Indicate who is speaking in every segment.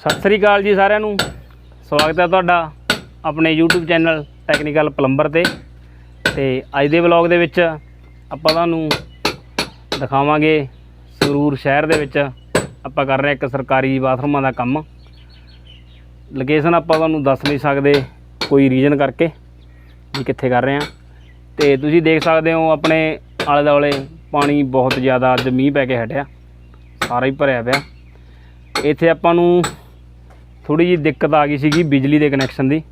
Speaker 1: ਸਤਿ ਸ੍ਰੀ ਅਕਾਲ ਜੀ ਸਾਰਿਆਂ ਨੂੰ। ਸਵਾਗਤ ਹੈ ਤੁਹਾਡਾ ਆਪਣੇ YouTube ਚੈਨਲ ਟੈਕਨੀਕਲ ਪਲੰਬਰ ਤੇ। ਤੇ ਅੱਜ ਦੇ ਵਲੌਗ ਦੇ ਵਿੱਚ ਆਪਾਂ ਤੁਹਾਨੂੰ ਦਿਖਾਵਾਂਗੇ ਸੰਗਰੂਰ ਸ਼ਹਿਰ ਦੇ ਵਿੱਚ ਆਪਾਂ ਕਰ ਰਹੇ ਇੱਕ ਸਰਕਾਰੀ ਬਾਥਰੂਮਾਂ ਦਾ ਕੰਮ। ਲੋਕੇਸ਼ਨ ਆਪਾਂ ਤੁਹਾਨੂੰ ਦੱਸ ਨਹੀਂ ਸਕਦੇ ਕੋਈ ਰੀਜਨ ਕਰਕੇ ਵੀ ਕਿੱਥੇ ਕਰ ਰਹੇ ਹਾਂ। ਤੇ ਤੁਸੀਂ ਦੇਖ ਸਕਦੇ ਹੋ ਆਪਣੇ ਆਲੇ ਦੁਆਲੇ ਪਾਣੀ ਬਹੁਤ ਜ਼ਿਆਦਾ ਅੱਜ ਮੀਂਹ ਪੈ ਕੇ ਹਟਿਆ। ਸਾਰਾ ਹੀ ਭਰਿਆ ਪਿਆ। ਇੱਥੇ ਆਪਾਂ ਨੂੰ ਥੋੜੀ ਜਿਹੀ ਦਿੱਕਤ ਆ ਗਈ ਸੀਗੀ ਬਿਜਲੀ ਦੇ ਕਨੈਕਸ਼ਨ ਦੀ।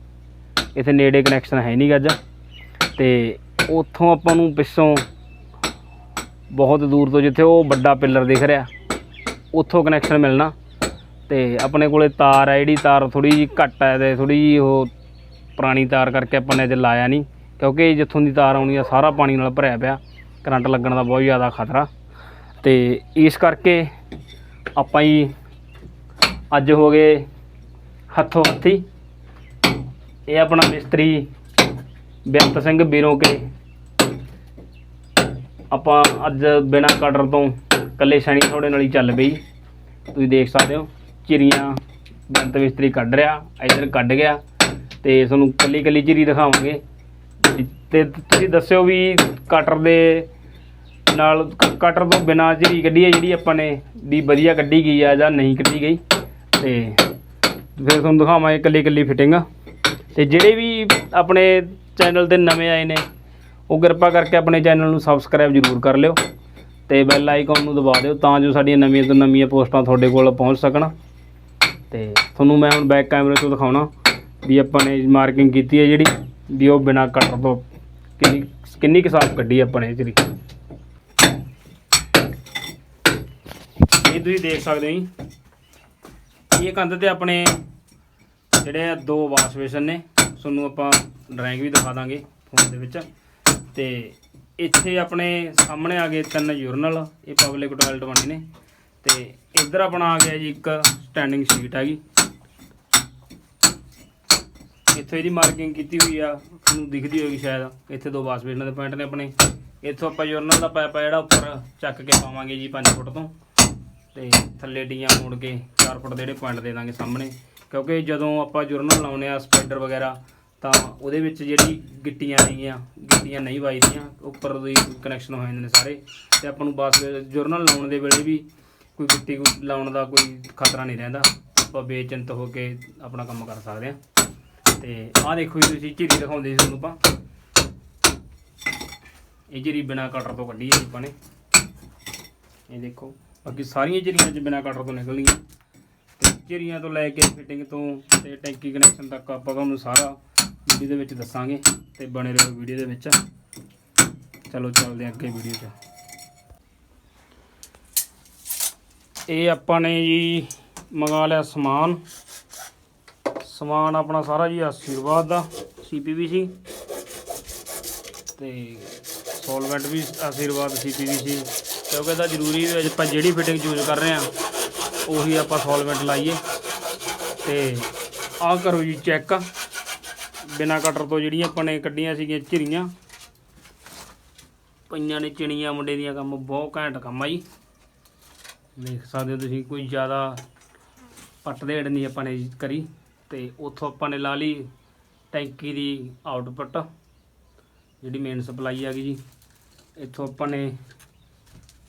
Speaker 1: ਇੱਥੇ ਨੇੜੇ ਕਨੈਕਸ਼ਨ ਹੈ ਨਹੀਂ ਗੱਜ ਤੇ ਉੱਥੋਂ ਆਪਾਂ ਨੂੰ ਪਿੱਛੋਂ ਬਹੁਤ ਦੂਰ ਤੋਂ ਜਿੱਥੇ ਉਹ ਵੱਡਾ ਪਿੱਲਰ ਦਿਖ ਰਿਹਾ, ਉੱਥੋਂ ਕਨੈਕਸ਼ਨ ਮਿਲਣਾ। ਤੇ ਆਪਣੇ ਕੋਲੇ ਤਾਰ ਹੈ ਜਿਹੜੀ, ਤਾਰ ਥੋੜੀ ਜਿਹੀ ਘੱਟ ਹੈ ਤੇ ਥੋੜੀ ਜਿਹੀ ਉਹ ਪੁਰਾਣੀ ਤਾਰ ਕਰਕੇ ਆਪਾਂ ਨੇ ਅੱਜ ਲਾਇਆ ਨਹੀਂ ਕਿਉਂਕਿ ਜਿੱਥੋਂ ਦੀ ਤਾਰ ਆਉਣੀ ਆ, ਸਾਰਾ ਪਾਣੀ ਨਾਲ ਭਰਿਆ ਪਿਆ, ਕਰੰਟ ਲੱਗਣ ਦਾ ਬਹੁਤ ਜ਼ਿਆਦਾ ਖਤਰਾ। ਤੇ ਇਸ ਕਰਕੇ ਆਪਾਂ ਹੀ ਅੱਜ ਹੋ ਗਏ ਹੱਥੋਂ ਹੱਥੀ। ਇਹ ਆਪਣਾ ਮਿਸਤਰੀ ਬੇਅੰਤ ਸਿੰਘ ਬੀਰੋਂ ਕੇ। ਆਪਾਂ ਅੱਜ ਬਿਨਾ ਕਟਰ ਤੋਂ ਕੱਲੇ ਸ਼ਨੀ ਥੋੜੇ ਨਾਲ ਹੀ ਚੱਲ ਪਈ। ਤੁਸੀਂ ਦੇਖ ਸਕਦੇ ਹੋ, ਚਿਰੀਆਂ ਬੇਅੰਤ ਮਿਸਤਰੀ ਕੱਢ ਰਿਹਾ, ਇਧਰ ਕੱਢ ਗਿਆ ਤੇ ਤੁਹਾਨੂੰ ਕੱਲੀ ਕੱਲੀ ਚਿਰੀ ਦਿਖਾਵਾਂਗੇ। ਤੇ ਤੁਸੀਂ ਦੱਸਿਓ ਵੀ ਕਟਰ ਦੇ ਨਾਲ ਕਟਰ ਤੋਂ ਬਿਨਾ ਜਿਹੜੀ ਕੱਢੀ ਹੈ ਜਿਹੜੀ ਆਪਾਂ ਨੇ, ਵੀ ਵਧੀਆ ਕੱਢੀ ਗਈ ਆ ਜਾਂ ਨਹੀਂ ਕੱਢੀ ਗਈ। ਤੇ ਫਿਰ ਤੁਹਾਨੂੰ ਦਿਖਾਵਾਂਗੇ ਇਕੱਲੀ ਇਕੱਲੀ ਫਿਟਿੰਗ ਤੇ ਜਿਹੜੇ ਵੀ ਆਪਣੇ ਚੈਨਲ ਤੇ ਨਵੇਂ ਆਏ ਨੇ, ਉਹ ਕਿਰਪਾ ਕਰਕੇ ਆਪਣੇ ਚੈਨਲ ਨੂੰ ਸਬਸਕ੍ਰਾਈਬ ਜ਼ਰੂਰ ਕਰ ਲਿਓ ਤੇ ਬੈਲ ਆਈਕਨ ਨੂੰ ਦਬਾ ਦਿਓ ਤਾਂ ਜੋ ਸਾਡੀਆਂ ਨਵੀਆਂ ਤੋਂ ਨਵੀਆਂ ਪੋਸਟਾਂ ਤੁਹਾਡੇ ਕੋਲ ਪਹੁੰਚ ਸਕਣ। ਤੇ ਤੁਹਾਨੂੰ ਮੈਂ ਹੁਣ ਬੈਕ ਕੈਮਰੇ ਤੋਂ ਦਿਖਾਉਣਾ ਵੀ ਆਪਾਂ ਨੇ ਮਾਰਕਿੰਗ ਕੀਤੀ ਹੈ ਜਿਹੜੀ, ਵੀ ਉਹ ਬਿਨਾ ਕਟਰ ਤੋਂ ਕਿੰਨੀ ਕਿੰਨੀ ਕੁ ਸਾਫ਼ ਕੱਢੀ ਆਪਾਂ ਨੇ ਜਿਹੜੀ ਇਹ ਤੁਸੀਂ ਦੇਖ ਸਕਦੇ ਹੋ ਜੀ। ਇਹ ਕੰਧ ਤੇ ਆਪਣੇ ਜਿਹੜੇ ਆ ਦੋ ਵਾਸ਼ ਬੇਸਨ ਨੇ, ਤੁਹਾਨੂੰ ਆਪਾਂ ਡਰਾਇੰਗ ਵੀ ਦਿਖਾ ਦਾਂਗੇ ਫੋਨ ਦੇ ਵਿੱਚ। ਤੇ ਇੱਥੇ ਆਪਣੇ ਸਾਹਮਣੇ ਆ ਗਏ ਤਿੰਨ ਯੂਰਨਲ ਇਹ ਪਬਲਿਕ ਟਾਇਲਟ ਬਣੇ ਨੇ। ਤੇ ਇੱਧਰ ਆਪਣਾ ਆ ਗਿਆ ਜੀ ਇੱਕ ਸਟੈਂਡਿੰਗ ਸ਼ੀਟ ਹੈਗੀ। ਇੱਥੇ ਇਹਦੀ ਮਾਰਕਿੰਗ ਕੀਤੀ ਹੋਈ ਆ, ਤੁਹਾਨੂੰ ਦਿਖਦੀ ਹੋਏਗੀ ਸ਼ਾਇਦ। ਇੱਥੇ ਦੋ ਵਾਸ਼ ਬੇਸਨਾਂ ਦੇ ਪੁਆਇੰਟ ਨੇ ਆਪਣੇ। ਇੱਥੋਂ ਆਪਾਂ ਯੂਰਨਲ ਦਾ ਪਾਈਪ ਆ ਜਿਹੜਾ ਉੱਪਰ ਚੱਕ ਕੇ ਪਾਵਾਂਗੇ ਜੀ 5 ਫੁੱਟ ਤੋਂ। ਤੇ ਥੱਲੇ ਡੀਆਂ ਮੋੜ ਕੇ 4 ਫੁੱਟ ਦੇ ਜਿਹੜੇ ਪੁਆਇੰਟ ਦੇ ਦਾਂਗੇ ਸਾਹਮਣੇ। ਕਿਉਂਕਿ ਜਦੋਂ ਆਪਾਂ ਜੁਰਨਲ ਲਾਉਨੇ ਆ ਸਪਾਈਡਰ ਵਗੈਰਾ, ਤਾਂ ਉਹਦੇ ਵਿੱਚ ਜਿਹੜੀ ਗਿੱਟੀਆਂ ਨੇਗੀਆਂ ਗਿੱਟੀਆਂ ਨਹੀਂ ਵੱਜਦੀਆਂ, ਉੱਪਰ ਦੀ ਕਨੈਕਸ਼ਨ ਹੋ ਜਾਂਦੇ ਨੇ ਸਾਰੇ। ਤੇ ਆਪਾਂ ਨੂੰ ਬਸ ਜੁਰਨਲ ਲਾਉਣ ਦੇ ਵੇਲੇ ਵੀ ਕੋਈ ਗਿੱਟੀ ਲਾਉਣ ਦਾ ਕੋਈ ਖਤਰਾ ਨਹੀਂ ਰਹਿੰਦਾ। ਆਪਾਂ ਬੇਚਿੰਤ ਹੋ ਕੇ ਆਪਣਾ ਕੰਮ ਕਰ ਸਕਦੇ ਆ ਤੇ ਆਹ ਦੇਖੋ ਜੀ ਤੁਸੀਂ, ਝੀਰੀ ਦਿਖਾਉਂਦੇ ਸੀ ਤੁਹਾਨੂੰ ਆਪਾਂ। ਇਹ ਝੀਰੀ ਬਿਨਾ ਕਟਰ ਤੋਂ ਕੱਢੀ ਹੈ ਆਪਾਂ ਨੇ। ਇਹ ਦੇਖੋ। ਬਾਕੀ ਸਾਰੀਆਂ ਝੀਰੀਆਂ ਚ ਬਿਨਾ ਕਟਰ ਤੋਂ ਨਿਕਲਣੀਆਂ। ਤੇ ਝੀਰੀਆਂ ਤੋਂ ਲੈ ਕੇ ਫਿਟਿੰਗ ਤੋਂ ਤੇ ਟੈਂਕੀ ਕਨੈਕਸ਼ਨ ਤੱਕ ਆਪਾਂ ਤੁਹਾਨੂੰ ਸਾਰਾ ਵੀਡੀਓ ਦੇ ਵਿੱਚ ਦੱਸਾਂਗੇ ਤੇ ਬਣੇ ਰਹੋ ਵੀਡੀਓ ਦੇ ਵਿੱਚ। ਚਲੋ ਚੱਲਦੇ ਹਾਂ ਅੱਗੇ ਵੀਡੀਓ 'ਚ ਇਹ ਆਪਾਂ ਨੇ ਜੀ ਮੰਗਾ ਲਿਆ ਸਮਾਨ। ਸਮਾਨ ਆਪਣਾ ਸਾਰਾ ਜੀ ਆਸ਼ੀਰਵਾਦ ਦਾ ਸੀਪੀਵੀਸੀ ਤੇ ਸੋਲਵੈਂਟ ਵੀ ਆਸ਼ੀਰਵਾਦ ਸੀਪੀਵੀਸੀ ਕਿਉਂਕਿ ਇਹਦਾ ਜ਼ਰੂਰੀ ਹੈ ਆਪਾਂ ਜਿਹੜੀ ਫਿਟਿੰਗ ਯੂਜ਼ ਕਰ ਰਹੇ ਆ ਉਹੀ ਆਪਾਂ ਸੋਲਵੈਂਟ ਲਾਈਏ। ਤੇ ਆਹ ਕਰੋ ਜੀ ਚੈੱਕ ਬਿਨਾ ਕਟਰ ਤੋਂ ਜਿਹੜੀਆਂ ਆਪਾਂ ਨੇ ਕੱਢੀਆਂ ਸੀਗੀਆਂ ਝਿਰੀਆਂ, ਪਈਆਂ ਨੇ ਚਿਣੀਆਂ ਮੁੰਡੇ ਦੀਆਂ ਕੰਮ, ਬਹੁਤ ਘੈਂਟ ਕੰਮ ਆ ਜੀ। ਦੇਖ ਸਕਦੇ ਹੋ ਤੁਸੀਂ, ਕੋਈ ਜ਼ਿਆਦਾ ਪੱਟ ਦੇੜ ਨਹੀਂ ਆਪਾਂ ਨੇ ਕਰੀ। ਤੇ ਉੱਥੋਂ ਆਪਾਂ ਨੇ ਲਾ ਲਈ ਟੈਂਕੀ ਦੀ ਆਊਟਪੁੱਟ ਜਿਹੜੀ ਮੇਨ ਸਪਲਾਈ ਆ ਗਈ ਜੀ। ਇੱਥੋਂ ਆਪਾਂ ਨੇ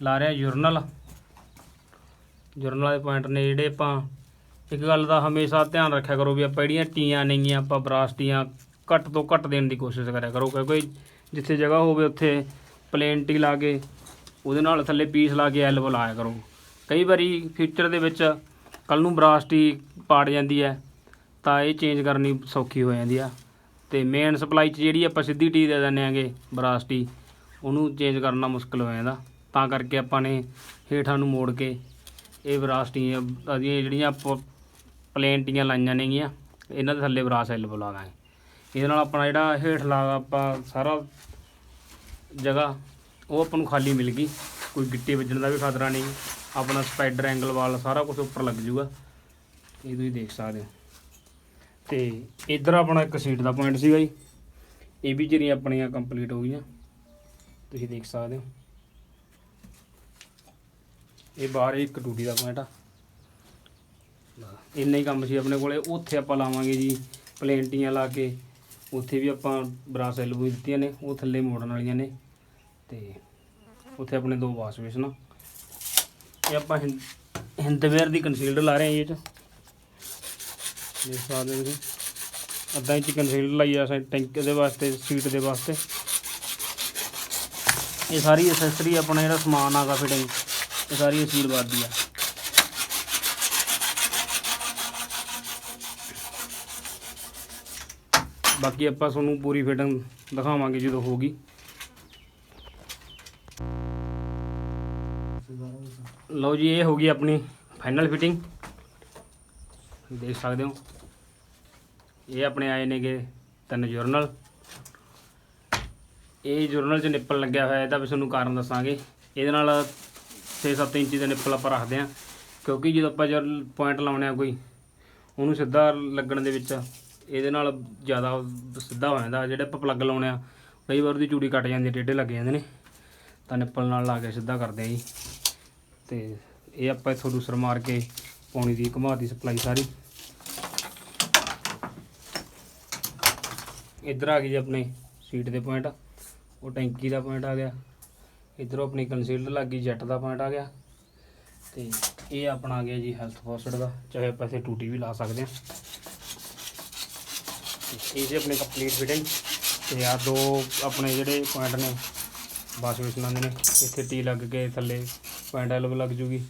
Speaker 1: ਲਾ ਰਿਹਾ ਯੂਰਨਲ ਯੂਰਨਲ ਦੇ ਪੁਆਇੰਟ ਨੇ ਜਿਹੜੇ ਆਪਾਂ ਇੱਕ ਗੱਲ ਦਾ ਹਮੇਸ਼ਾ ਧਿਆਨ ਰੱਖਿਆ ਕਰੋ ਵੀ ਆਪਾਂ ਜਿਹੜੀਆਂ ਟੀਆਂ ਨੇਗੀਆਂ ਆਪਾਂ ਬਰਾਸਟੀਆਂ ਘੱਟ ਤੋਂ ਘੱਟ ਦੇਣ ਦੀ ਕੋਸ਼ਿਸ਼ ਕਰਿਆ ਕਰੋ, ਕਿਉਂਕਿ ਜਿੱਥੇ ਜਗ੍ਹਾ ਹੋਵੇ ਉੱਥੇ ਪਲੇਨ ਟੀ ਲਾ ਕੇ ਉਹਦੇ ਨਾਲ ਥੱਲੇ ਪੀਸ ਲਾ ਕੇ ਐਲਬੋ ਲਾਇਆ ਕਰੋ। ਕਈ ਵਾਰੀ ਫਿਊਚਰ ਦੇ ਵਿੱਚ ਕੱਲ ਨੂੰ ਬਰਾਸ ਟੀ ਪਾੜ ਜਾਂਦੀ ਹੈ, ਤਾਂ ਇਹ ਚੇਂਜ ਕਰਨੀ ਸੌਖੀ ਹੋ ਜਾਂਦੀ ਆ। ਤੇ ਮੇਨ ਸਪਲਾਈ 'ਚ ਜਿਹੜੀ ਆਪਾਂ ਸਿੱਧੀ ਟੀ ਦੇ ਦਿੰਦੇ ਆਂਗੇ ਬਰਾਸਟੀ ਉਹਨੂੰ ਚੇਂਜ ਕਰਨਾ ਮੁਸ਼ਕਲ ਹੋ ਜਾਂਦਾ। ਤਾਂ ਕਰਕੇ ਆਪਾਂ ਨੇ ਹੇਠਾਂ ਨੂੰ ਮੋੜ ਕੇ ਇਹ ਬਰਾਸ ਟੀਆਂ ਉਹਦੀਆਂ ਜਿਹੜੀਆਂ ਆਪਾਂ ਪਲੇਨ ਟੀਆਂ ਲਾਈਆਂ ਨੇਗੀਆਂ, ਇਹਨਾਂ ਦੇ ਥੱਲੇ ਬਰਾਸ ਐਲ ਬੁਲਾ ਦਾਂਗੇ। ਇਹਦੇ ਨਾਲ ਆਪਣਾ ਜਿਹੜਾ ਹੇਠਲਾ ਆਪਾਂ ਸਾਰਾ ਜਗ੍ਹਾ, ਉਹ ਆਪਾਂ ਨੂੰ ਖਾਲੀ ਮਿਲ ਗਈ। ਕੋਈ ਗਿੱਟੇ ਵੱਜਣ ਦਾ ਵੀ ਖਤਰਾ ਨਹੀਂ, ਆਪਣਾ ਸਪਾਈਡਰ ਐਂਗਲ ਵਾਲ ਸਾਰਾ ਕੁਝ ਉੱਪਰ ਲੱਗ ਜੂਗਾ। ਇਹ ਤੁਸੀਂ ਦੇਖ ਸਕਦੇ ਹੋ। ਤੇ ਇੱਧਰ ਆਪਣਾ ਇੱਕ ਸੀਟ ਦਾ ਪੁਆਇੰਟ ਸੀਗਾ ਜੀ। ਇਹ ਵੀ ਜਿਹੜੀਆਂ ਆਪਣੀਆਂ ਕੰਪਲੀਟ ਹੋ ਗਈਆਂ। ਤੁਸੀਂ ਦੇਖ ਸਕਦੇ ਹੋ। ਇਹ ਬਾਹਰ ਇੱਕ ਟੂਟੀ ਦਾ ਪੁਆਇੰਟ ਆ। ਇੰਨਾ ਹੀ ਕੰਮ ਸੀ ਆਪਣੇ ਕੋਲੇ, ਉੱਥੇ ਆਪਾਂ ਲਾਵਾਂਗੇ ਜੀ ਪਲੇਨਟੀਆਂ ਲਾ ਕੇ, ਉੱਥੇ ਵੀ ਆਪਾਂ ਬਰਾਸ ਐਲਬੋ ਦਿੱਤੀਆਂ ਨੇ, ਉਹ ਥੱਲੇ ਮੋੜਨ ਵਾਲੀਆਂ ਨੇ ਤੇ ਉੱਥੇ ਆਪਣੇ ਦੋ ਵਾਸ਼ ਬੇਸਨ ਇਹ ਆਪਾਂ ਹਿੰਦ ਹਿੰਦਵੇਅਰ ਦੀ ਕੰਸੀਲਡ ਲਾ ਰਹੇ ਹਾਂ ਇਹ ਚ। ਦੇਖ ਸਕਦੇ ਤੁਸੀਂ ਅੱਧਾ ਇੰਚ ਕੰਸੀਲਡ ਲਾਈ ਆ ਟੈਂਕ ਦੇ ਵਾਸਤੇ, ਸੀਟ ਦੇ ਵਾਸਤੇ। ਇਹ ਸਾਰੀ ਐਕਸੈਸਰੀ ਆਪਣਾ ਜਿਹੜਾ ਸਮਾਨ ਆਗਾ ਫਿਟਿੰਗ ਇਹ ਸਾਰੀ ਅਸੀਲਬਾਦ ਦੀ ਆ। ਬਾਕੀ ਆਪਾਂ ਤੁਹਾਨੂੰ ਪੂਰੀ ਫਿਟਿੰਗ ਦਿਖਾਵਾਂਗੇ ਜਦੋਂ ਹੋਊਗੀ। ਲਓ ਜੀ, ਇਹ ਹੋ ਗਈ ਆਪਣੀ ਫਾਈਨਲ ਫਿਟਿੰਗ। ਦੇਖ ਸਕਦੇ ਹੋ। ਇਹ ਆਪਣੇ ਆਏ ਨੇਗੇ ਤਿੰਨ ਜਰਨਲ। ਇਹ ਜਰਨਲ 'ਚ ਨਿੱਪਲ ਲੱਗਿਆ ਹੋਇਆ, ਇਹਦਾ ਵੀ ਤੁਹਾਨੂੰ ਕਾਰਨ ਦੱਸਾਂਗੇ। ਇਹਦੇ ਨਾਲ 6-7 ਇੰਚੀ ਦੇ ਨਿੱਪਲ ਆਪਾਂ ਰੱਖਦੇ ਹਾਂ। ਕਿਉਂਕਿ ਜਦੋਂ ਆਪਾਂ ਜਰ ਪੁਆਇੰਟ ਲਾਉਣੇ ਆ ਕੋਈ, ਉਹਨੂੰ ਸਿੱਧਾ ਲੱਗਣ ਦੇ ਵਿੱਚ ਇਹਦੇ ਨਾਲ ਜ਼ਿਆਦਾ ਸਿੱਧਾ ਹੋ ਜਾਂਦਾ। ਜਿਹੜੇ ਆਪਾਂ ਪਲੱਗ ਲਾਉਣੇ ਆ, ਕਈ ਵਾਰ ਉਹਦੀ ਚੂੜੀ ਕੱਟ ਜਾਂਦੀ, ਟੇਢੇ ਲੱਗ ਜਾਂਦੇ ਨੇ। ਤਾਂ ਨਿੱਪਲ ਨਾਲ ਲਾ ਕੇ ਸਿੱਧਾ ਕਰਦੇ ਆ ਜੀ। ਤੇ ਇਹ ਆਪਾਂ ਇੱਥੋਂ ਦੂਸਰ ਮਾਰ ਕੇ ਪਾਣੀ ਦੀ ਘੁਮਾ ਦੀ ਸਪਲਾਈ ਸਾਰੀ। ਇੱਧਰ ਆ ਗਈ ਜੀ ਆਪਣੇ ਸੀਟ ਦੇ ਪੁਆਇੰਟ ਉਹ ਟੈਂਕੀ ਦਾ ਪੁਆਇੰਟ ਆ ਗਿਆ। ਇੱਧਰੋਂ ਆਪਣੀ ਕੰਸੀਲਡ ਲੱਗ ਗਈ ਜੈਟ ਦਾ ਪੁਆਇੰਟ ਆ ਗਿਆ। ਤੇ ਇਹ ਆਪਣਾ ਆ ਗਿਆ ਜੀ ਹੈਲਥ ਫੋਸਟ ਦਾ, ਚਾਹੇ ਆਪਾਂ ਇੱਥੇ ਟੂਟੀ ਵੀ ਲਾ ਸਕਦੇ ਹਾਂ। ਇਹ ਜੀ ਆਪਣੀ ਕੰਪਲੀਟ ਫਿਟਿੰਗ ਤੇ ਆ ਦੋ ਆਪਣੇ ਜਿਹੜੇ ਪੁਆਇੰਟ ਨੇ ਬਾਸ ਵਿਸ਼ਨਾਂ ਦੇ ਨੇ, ਇੱਥੇ ਟੀ ਲੱਗ ਕੇ ਥੱਲੇ ਪੁਆਇੰਟ ਐਲਬੋ ਲੱਗ ਜੂਗੀ।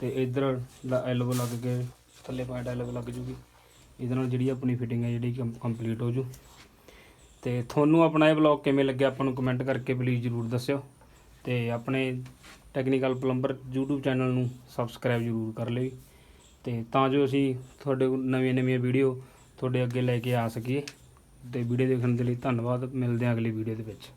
Speaker 1: ਤੇ ਇੱਧਰ ਐਲਬੋ ਲੱਗ ਕੇ ਥੱਲੇ ਪੁਆਇੰਟ ਐਲਬੋ ਲੱਗ ਜੂਗੀ। ਇਹਦੇ ਨਾਲ ਜਿਹੜੀ ਆਪਣੀ ਫਿਟਿੰਗ ਹੈ, ਜਿਹੜੀ ਕੰਪਲੀਟ ਹੋ ਜੂ। ਤੇ ਤੁਹਾਨੂੰ ਆਪਣਾ ਇਹ ਵਲੌਗ ਕਿਵੇਂ ਲੱਗਿਆ, ਆਪਾਂ ਨੂੰ ਕਮੈਂਟ ਕਰਕੇ ਪਲੀਜ਼ ਜਰੂਰ ਦੱਸਿਓ। ਤੇ ਆਪਣੇ ਟੈਕਨੀਕਲ ਪਲੰਬਰ YouTube ਚੈਨਲ ਨੂੰ ਸਬਸਕ੍ਰਾਈਬ ਜਰੂਰ ਕਰ ਲਿਓ ਜੀ। ਤੇ ਤਾਂ ਜੋ ਅਸੀਂ ਤੁਹਾਡੇ ਕੋਲ ਨਵੀਆਂ ਨਵੀਆਂ ਵੀਡੀਓ ਤੁਹਾਡੇ ਅੱਗੇ ਲੈ ਕੇ ਆ ਸਕੀਏ। ਤੇ ਵੀਡੀਓ ਦੇਖਣ ਦੇ ਲਈ ਧੰਨਵਾਦ। ਮਿਲਦੇ ਹਾਂ ਅਗਲੀ ਵੀਡੀਓ ਦੇ ਵਿੱਚ।